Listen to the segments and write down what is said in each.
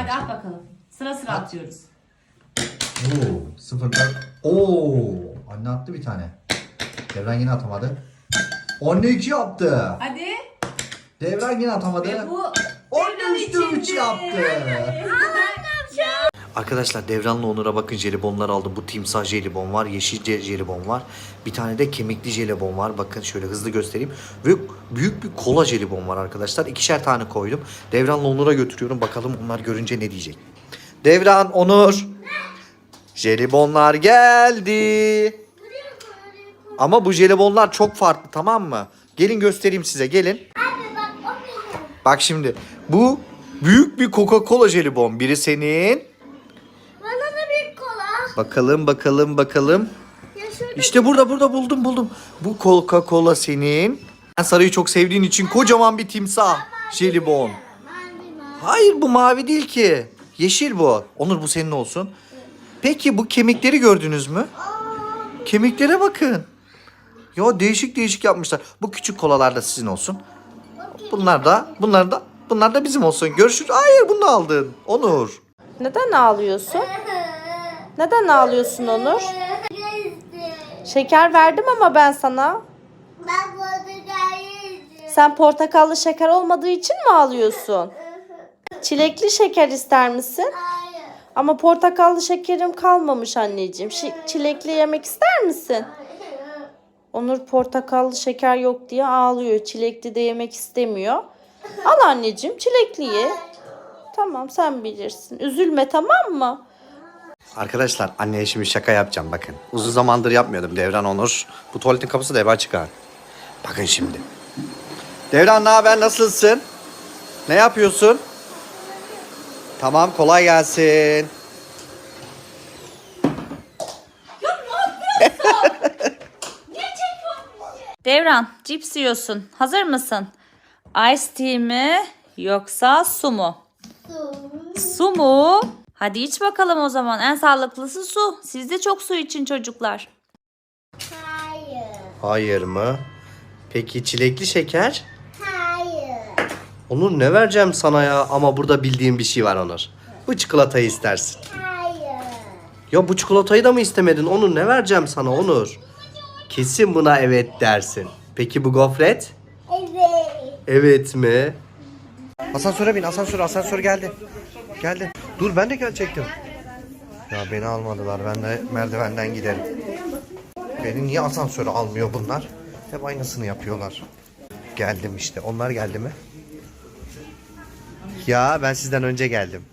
Hadi at bakalım. Sıra sıra At. atıyoruz. Oo, sıfırdan. Oo, anne attı bir tane. Devran yine atamadı. 12 yaptı. Hadi. Devran yine atamadı. Ve bu 13 3 yaptı. Arkadaşlar Devran'la Onur'a bakın jelibonlar aldım. Bu timsah jelibon var, yeşil je- jelibon var. Bir tane de kemikli jelibon var. Bakın şöyle hızlı göstereyim. Ve büyük bir kola jelibon var arkadaşlar. İkişer tane koydum. Devran'la Onur'a götürüyorum. Bakalım onlar görünce ne diyecek. Devran, Onur. Jelibonlar geldi. Ama bu jelibonlar çok farklı tamam mı? Gelin göstereyim size gelin. Bak şimdi bu büyük bir Coca-Cola jelibon. Biri senin. Bakalım bakalım bakalım. İşte burada burada buldum buldum. Bu Coca-Cola senin. Sen sarıyı çok sevdiğin için kocaman bir timsah jelibon. Hayır bu mavi değil ki. Yeşil bu. Onur bu senin olsun. Peki bu kemikleri gördünüz mü? Kemiklere bakın. Ya değişik değişik yapmışlar. Bu küçük kolalar da sizin olsun. Bunlar da bunlar da bunlar da bizim olsun. Görüşürüz. Hayır bunu aldın. Onur. Neden ağlıyorsun? Neden ağlıyorsun Onur? Şeker verdim ama ben sana. Ben gezdim. Sen portakallı şeker olmadığı için mi ağlıyorsun? Çilekli şeker ister misin? Hayır. Ama portakallı şekerim kalmamış anneciğim. Şi- çilekli yemek ister misin? Onur portakallı şeker yok diye ağlıyor. Çilekli de yemek istemiyor. Al anneciğim çilekli ye. Tamam sen bilirsin. Üzülme tamam mı? Arkadaşlar anneye şimdi şaka yapacağım bakın. Uzun zamandır yapmıyordum Devran Onur. Bu tuvaletin kapısı da eve çıkar. Bakın şimdi. Devran ne haber nasılsın? Ne yapıyorsun? Tamam kolay gelsin. Devran cips yiyorsun. Hazır mısın? Ice tea mi yoksa su mu? Su mu? Hadi iç bakalım o zaman. En sağlıklısı su. Siz de çok su için çocuklar. Hayır. Hayır mı? Peki çilekli şeker? Hayır. Onur ne vereceğim sana ya? Ama burada bildiğim bir şey var Onur. Bu çikolatayı istersin. Hayır. Ya bu çikolatayı da mı istemedin? Onur ne vereceğim sana Onur? Kesin buna evet dersin. Peki bu gofret? Evet. Evet mi? Asansöre bin asansör asansör geldi. Geldi. Dur ben de gelecektim. Ya beni almadılar ben de merdivenden giderim. Beni niye asansöre almıyor bunlar? Hep aynısını yapıyorlar. Geldim işte. Onlar geldi mi? Ya ben sizden önce geldim.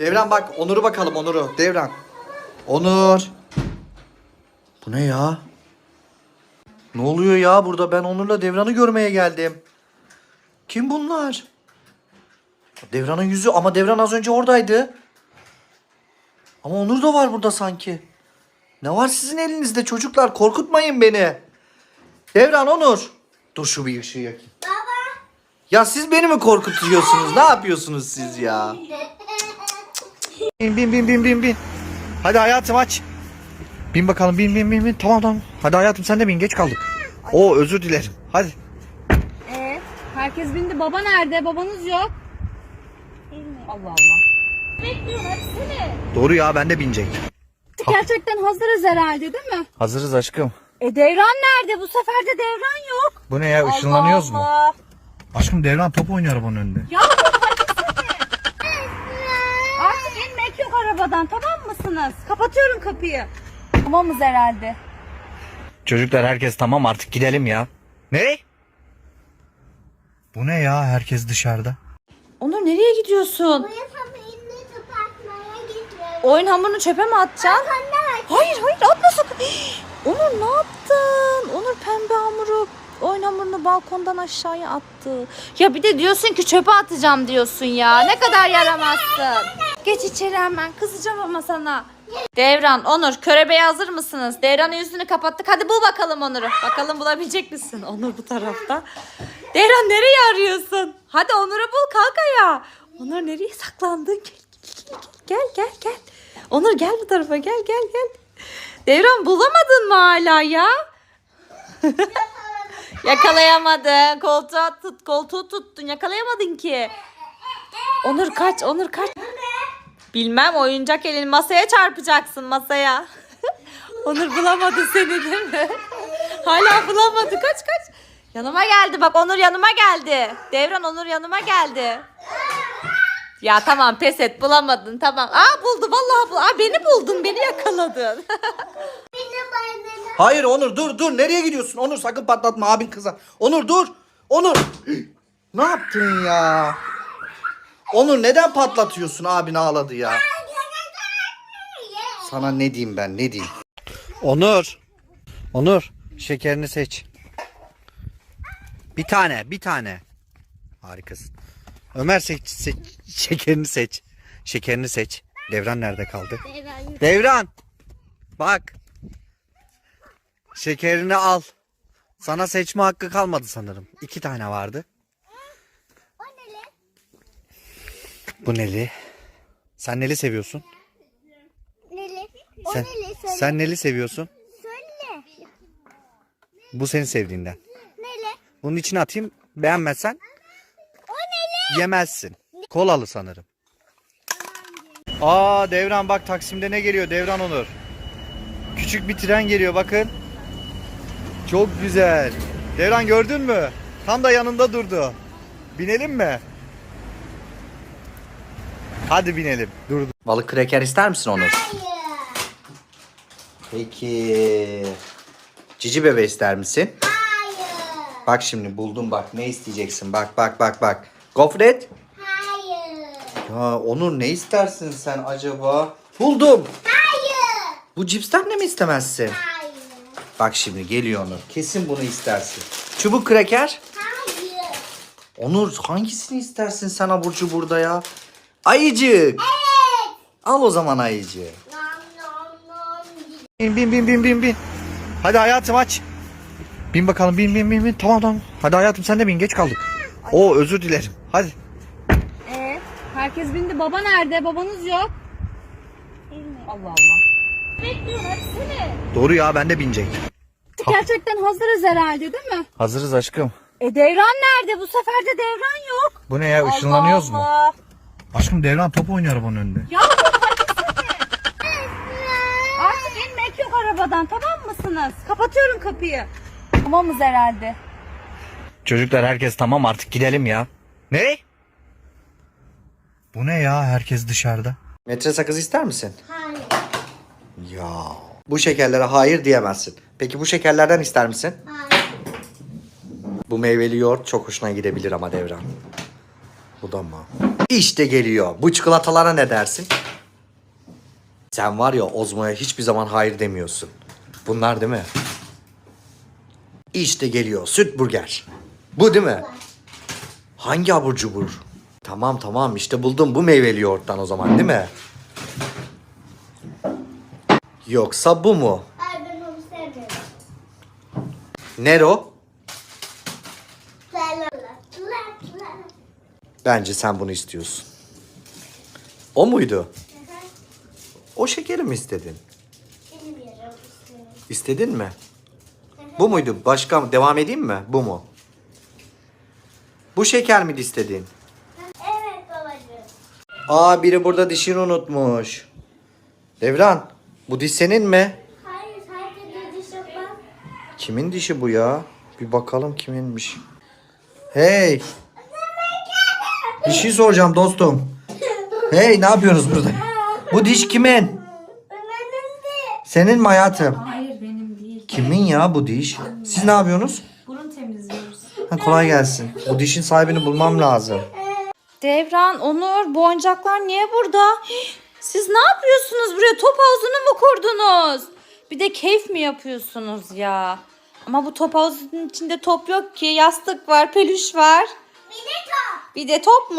Devran bak Onur'u bakalım Onur'u. Devran. Onur. Bu ne ya? Ne oluyor ya burada? Ben Onur'la Devran'ı görmeye geldim. Kim bunlar? Devran'ın yüzü ama Devran az önce oradaydı. Ama Onur da var burada sanki. Ne var sizin elinizde çocuklar? Korkutmayın beni. Devran Onur. Dur şu bir ışığı yakayım. Baba. Ya siz beni mi korkutuyorsunuz? Ne yapıyorsunuz siz ya? Bin bin bin bin bin bin. Hadi hayatım aç. Bin bakalım bin bin bin bin. Tamam tamam. Hadi hayatım sen de bin geç kaldık. Oo özür dilerim. Hadi. Ee, herkes bindi. Baba nerede? Babanız yok. Allah Allah. Bekliyorum hepsini. Doğru ya ben de binecektim. Gerçekten hazırız herhalde değil mi? Hazırız aşkım. E Devran nerede? Bu sefer de Devran yok. Bu ne ya ışınlanıyoruz mu? Allah. Aşkım Devran top oynuyor arabanın önünde. Artık inmek yok arabadan tamam mısınız? Kapatıyorum kapıyı. Tamamız herhalde. Çocuklar herkes tamam artık gidelim ya. Ne? Bu ne ya herkes dışarıda. Nereye gidiyorsun? Bu yapamayınca kapatmaya gidiyorum. Oyun hamurunu çöpe mi atacaksın? Hayır hayır atma sakın. Onur ne yaptın? Onur pembe hamuru oyun hamurunu balkondan aşağıya attı. Ya bir de diyorsun ki çöpe atacağım diyorsun ya. Ne kadar yaramazsın. Geç içeri hemen kızacağım ama sana. Devran, Onur, körebeğe hazır mısınız? Devran'ın yüzünü kapattık. Hadi bul bakalım Onur'u. Bakalım bulabilecek misin? Onur bu tarafta. Devran nereye arıyorsun? Hadi Onur'u bul kalk ayağa. Onur nereye saklandın? Gel gel gel gel gel. gel. Onur gel bu tarafa gel gel gel. Devran bulamadın mı hala ya? Yakalayamadın. Koltuğa tut, koltuğu tuttun. Yakalayamadın ki. Onur kaç, Onur kaç. Bilmem oyuncak elin masaya çarpacaksın masaya. Onur bulamadı seni değil mi? Hala bulamadı. Kaç kaç. Yanıma geldi bak Onur yanıma geldi. Devran Onur yanıma geldi. Ya tamam pes et bulamadın tamam. Aa buldu vallahi buldu. Aa beni buldun beni yakaladın. Hayır Onur dur dur. Nereye gidiyorsun? Onur sakın patlatma abin kıza. Onur dur. Onur. ne yaptın ya? Onur neden patlatıyorsun? Abin ağladı ya. Sana ne diyeyim ben ne diyeyim? Onur. Onur şekerini seç. Bir tane bir tane. Harikasın. Ömer seç, seç şekerini seç. Şekerini seç. Devran nerede kaldı? Devran. Bak. Şekerini al. Sana seçme hakkı kalmadı sanırım. İki tane vardı. Bu neli? Sen neli seviyorsun? Neli? O Sen, neli söyle. sen neli seviyorsun? Söyle. Bu senin sevdiğinden. Bunun içine atayım. Beğenmezsen yemezsin. Kolalı sanırım. Aa Devran bak Taksim'de ne geliyor Devran Onur. Küçük bir tren geliyor bakın. Çok güzel. Devran gördün mü? Tam da yanında durdu. Binelim mi? Hadi binelim. Durdu. Balık kreker ister misin Onur? Hayır. Peki. Cici bebe ister misin? Hayır. Bak şimdi buldum bak ne isteyeceksin bak bak bak bak. Gofret. Hayır. Ya Onur ne istersin sen acaba? Buldum. Hayır. Bu cipsten de mi istemezsin? Hayır. Bak şimdi geliyor Onur. Kesin bunu istersin. Çubuk kreker. Hayır. Onur hangisini istersin sen abur cuburda ya? Ayıcık. Evet. Al o zaman ayıcığı. Nom nom. Bin bin bin bin bin bin. Hadi hayatım aç. Bin bakalım bin bin bin bin. Tamam tamam. Hadi hayatım sen de bin geç kaldık. Oo özür dilerim. Hadi. Ee, herkes bindi. Baba nerede? Babanız yok. Allah Allah. Bekliyorum hepsini. Doğru ya ben de binecek. Gerçekten hazırız herhalde değil mi? Hazırız aşkım. E devran nerede? Bu sefer de devran yok. Bu ne ya ışınlanıyoruz mu? Allah. Aşkım Devran top oynuyor arabanın önünde. Artık inmek yok arabadan tamam mısınız? Kapatıyorum kapıyı. Tamamız herhalde. Çocuklar herkes tamam artık gidelim ya. Ne? Bu ne ya herkes dışarıda. Metre sakız ister misin? Hayır. Ya. Bu şekerlere hayır diyemezsin. Peki bu şekerlerden ister misin? Hayır. Bu meyveli yoğurt çok hoşuna gidebilir ama Devran. Bu da mı? İşte geliyor. Bu çikolatalara ne dersin? Sen var ya Ozmo'ya hiçbir zaman hayır demiyorsun. Bunlar değil mi? İşte geliyor. Süt burger. Bu değil mi? Hangi abur cubur? Tamam tamam işte buldum bu meyveli yoğurttan o zaman değil mi? Yoksa bu mu? Hayır ben onu sevmiyorum. Nero? Bence sen bunu istiyorsun. O muydu? O şekeri mi istedin? Bilmiyorum. İstedin mi? Bu muydu? Başka mı? Devam edeyim mi? Bu mu? Bu şeker miydi istediğin? Evet babacığım. Aa biri burada dişini unutmuş. Devran bu diş senin mi? Hayır sadece diş yapmam. Kimin dişi bu ya? Bir bakalım kiminmiş. Hey. Bir şey soracağım dostum. Hey ne yapıyorsunuz burada? Bu diş kimin? Senin mi hayatım? Kimin ya bu diş? Siz ne yapıyorsunuz? Burun temizliyoruz. Ha, kolay gelsin. Bu dişin sahibini bulmam lazım. Devran, Onur bu oyuncaklar niye burada? Siz ne yapıyorsunuz buraya? Top havuzunu mu kurdunuz? Bir de keyif mi yapıyorsunuz ya? Ama bu top havuzunun içinde top yok ki. Yastık var, peluş var. Bir de top. Bir de top mu?